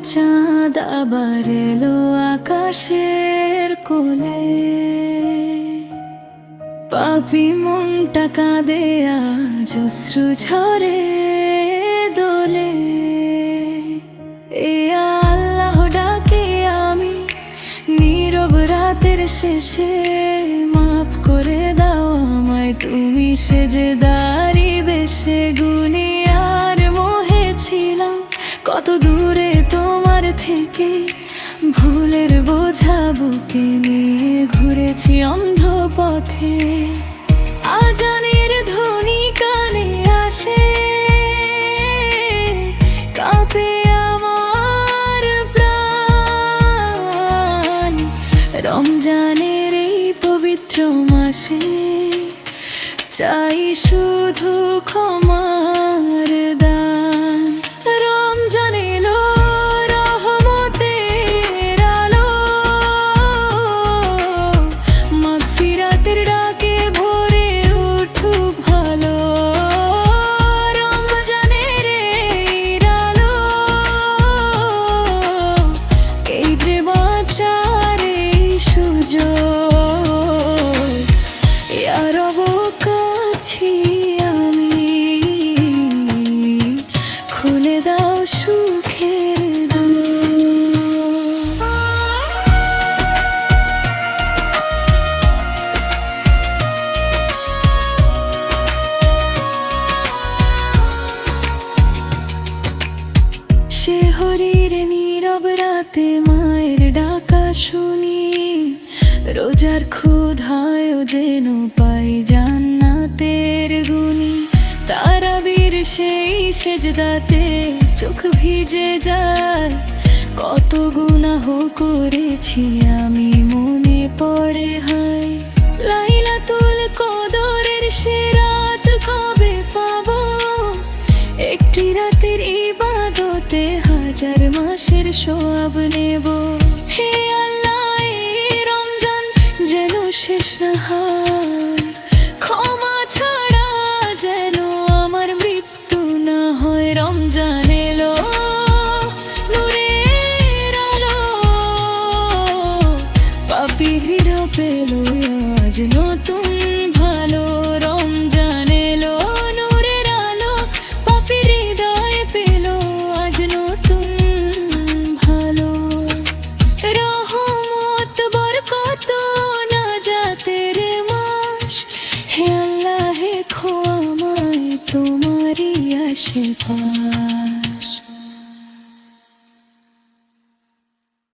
আবার এলো আকাশের কোলে। পাপি মনটা কাঁদে, আজ অশ্রু ঝরে দোলে। এ আল্লাহ ডাকে আমি, নীরব রাতের শেষে মাফ করে দাও আমায়। তুমি সেজে দাঁড়ি বেশে গুনি আর মোহে ছিলাম, কত দূরে থেকে ভুলের বোঝা বুকে নিয়ে ঘুরেছি অন্ধ পথে আজানের ধ্বনি কানে আসে, কাঁপে আমার প্রাণ। রমজানের এই পবিত্র মাসে চাই শুধু ক্ষমার নীরব রাতে মায়ের ডাকা শুনি। রোজার ক্ষুধায় যেন পাই জান্নাতের গুনি তারাবীর সেই সেজদাতে চোখ ভিজে যায়। কত গুনাহ করেছি আমি মনে পড়ে হায়। লাইলাতুল কদরের সে রাত কবে পাবো? একটি রাতের ইবাদতে হাজার মাসের সোয়াব নেব। হে আল্লাহ রমজান যেন শেষ না হয়। yashifa.